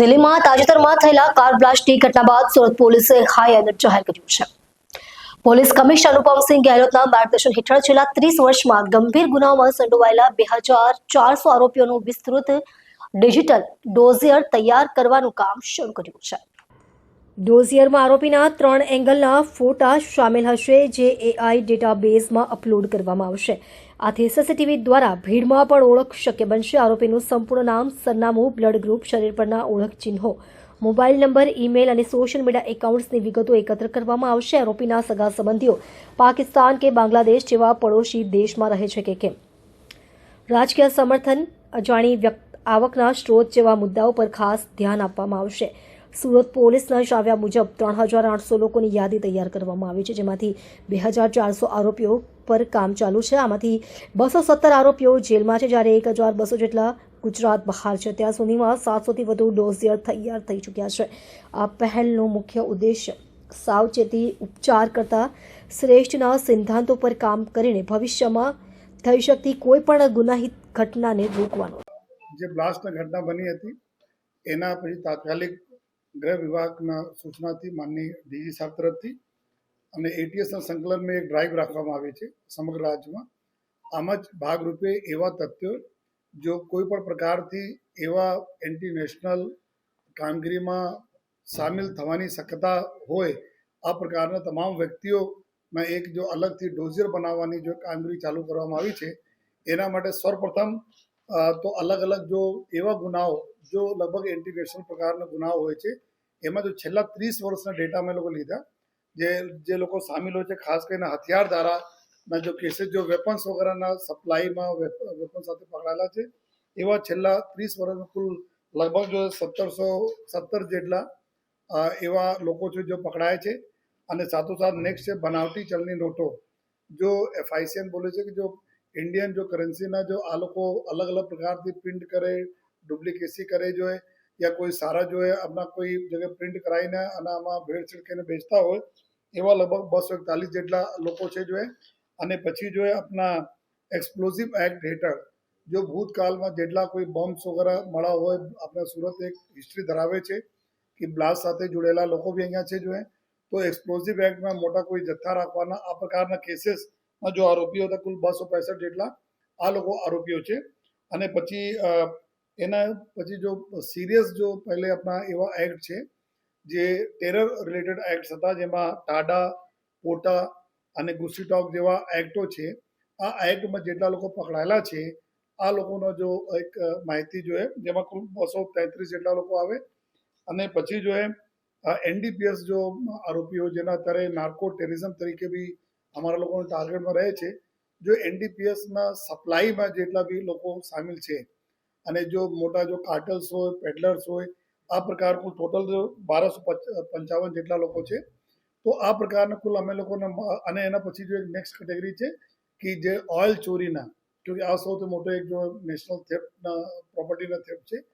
દિલ્હીમાં તાજેતરમાં થયેલા કાર બ્લાસ્ટની ઘટના બાદ સુરત પોલીસે હાઈ એલર્ટ જાહેર કર્યું છે. પોલીસ કમિશનર અનુપમસિંહ ગેહલોતના માર્ગદર્શન હેઠળ છેલ્લા ત્રીસ વર્ષમાં ગંભીર ગુનાઓમાં સંડોવાયેલા બે હજાર ચારસો આરોપીઓનું વિસ્તૃત ડિજિટલ ડોઝિયર તૈયાર કરવાનું કામ શરૂ કર્યું છે. ડોઝિયરમાં આરોપીના ત્રણ એંગલના ફોટા સામેલ હશે, જે એઆઈ ડેટાબેઝમાં અપલોડ કરવામાં આવશે. આથી સીસીટીવી દ્વારા ભીડમાં પણ ઓળખ શક્ય બનશે. આરોપીનું સંપૂર્ણ નામ, સરનામું, બ્લડ ગ્રુપ, શરીર પરના ઓળખ ચિહ્નો, મોબાઈલ નંબર, ઈમેલ અને સોશિયલ મીડિયા એકાઉન્ટ્સની વિગતો એકત્ર કરવામાં આવશે. આરોપીના સગા સંબંધીઓ પાકિસ્તાન કે બાંગ્લાદેશ જેવા પડોશી દેશમાં રહે છે કે કેમ? રાજકીય સમર્થન, અજાણી આવકના સ્ત્રોત જેવા મુદ્દાઓ પર ખાસ ધ્યાન આપવામાં આવશે. સુરત પોલીસના જણાવ્યા મુજબ ત્રણ હજાર આઠસો લોકોની યાદી તૈયાર કરવામાં આવી છે, જેમાંથી બે હજાર ચારસો આરોપીઓ પર કામ ચાલુ છે. આમાંથી બસો સત્તર આરોપીઓ જેલમાં છે, જ્યારે એક હજાર બસો જેટલા ગુજરાત બહાર છે. ત્યાં સુધીમાં સાતસોથી વધુ ડોઝિયર તૈયાર થઈ ચૂક્યા છે. આ પહેલનો મુખ્ય ઉદ્દેશ્ય સાવચેતી ઉપચાર કરતા શ્રેષ્ઠના સિદ્ધાંતો પર કામ કરીને ભવિષ્યમાં થઈ શકતી કોઈ પણ ગુનાહિત ઘટનાને રોકવાનો. જે બ્લાસ્ટની ઘટના બની હતી, એના પછી તાત્કાલિક ગૃહ વિભાગના સૂચનાથી માનની ડીજી સાહેબ તરફથી અને એટીએસના સંકલનમાં એક ડ્રાઈવ રાખવામાં આવી છે સમગ્ર રાજ્યમાં. આમાં જ ભાગરૂપે એવા તથ્યો જો કોઈ પણ પ્રકારથી એવા એન્ટી નેશનલ કામગીરીમાં સામેલ થવાની શક્યતા હોય આ પ્રકારના તમામ વ્યક્તિઓમાં એક જો અલગથી ડોઝિયર બનાવવાની જો કામગીરી ચાલુ કરવામાં આવી છે એના માટે સર્વપ્રથમ અ, તો અલગ અલગ જો એવા ગુનાઓ, જો લગભગ એન્ટી નેશનલ પ્રકારના ગુનાઓ હોય છે, એમાં જો છેલ્લા ત્રીસ વર્ષના ડેટા અમે લોકો લીધા, જે જે લોકો સામેલ હોય છે, ખાસ કરીને હથિયાર ધારાના જો કેસીસ જો વેપન્સ વગેરેના સપ્લાયમાં વેપન સાથે પકડાયેલા છે, એવા છેલ્લા ત્રીસ વર્ષમાં કુલ લગભગ જો સત્તરસો, સત્તર જેટલા એવા લોકો છે જો પકડાય છે, અને સાથોસાથ નેક્સ્ટ છે બનાવટી ચલણી નોટો, જો એફઆઈસીએમ બોલે છે કે જો ઇન્ડિયન જો કરન્સીના જો આ લોકો અલગ અલગ પ્રકારથી પ્રિન્ટ કરે ડુપ્લિકેસી કરે જો યા કોઈ સારા જો એ આપણા કોઈ જગ્યાએ પ્રિન્ટ કરાવીને અને આમાં ભેળસેળ કરીને બેચતા હોય એવા લગભગ બસો એકતાલીસ જેટલા લોકો છે જો અને પછી જો એ આપણા એક્સપ્લોઝિવ એક્ટ હેઠળ જો ભૂતકાળમાં જેટલા કોઈ બોમ્બ્સ વગેરે મળ્યા હોય આપણે સુરત એક હિસ્ટ્રી ધરાવે છે કે બ્લાસ્ટ સાથે જોડેલા લોકો બી અહીંયા છે જો તો એક્સપ્લોઝિવ એક્ટમાં મોટા કોઈ જથ્થા રાખવાના આ પ્રકારના કેસીસમાં જો આરોપીઓ હતા કુલ બસો પૈસઠ જેટલા આ લોકો આરોપીઓ છે. અને પછી એના પછી જો સિરિયસ જો પહેલે આપણા એવા એક્ટ છે, જે ટેરર રિલેટેડ એક્ટ હતા, જેમાં ટાડા, પોટા અને ગુસ્સીટોક જેવા એક્ટો છે, આ એક્ટમાં જેટલા લોકો પકડાયેલા છે, આ લોકોનો જો એક માહિતી જોઈએ જેમાં કુલ બસો તેત્રીસ જેટલા લોકો આવે. અને પછી જો એનડીપીએસ જો આરોપીઓ જેના અત્યારે નાર્કો ટેરરિઝમ તરીકે બી અમારા લોકોને ટાર્ગેટમાં રહે છે. જો એનડીપીએસના સપ્લાયમાં જેટલા બી લોકો સામેલ છે અને જો મોટા જો કાર્ટલ્સ હોય પેડલર્સ હોય, આ પ્રકારનું ટોટલ બારસો પંચાવન જેટલા લોકો છે, તો આ પ્રકારના કુલ અમે લોકોને અને એના પછી જો એક નેક્સ્ટ કેટેગરી છે કે જે ઓઇલ ચોરીના, કે આ સૌથી મોટો એક જો નેશનલ થેફ્ટના પ્રોપર્ટીના થેફ્ટ છે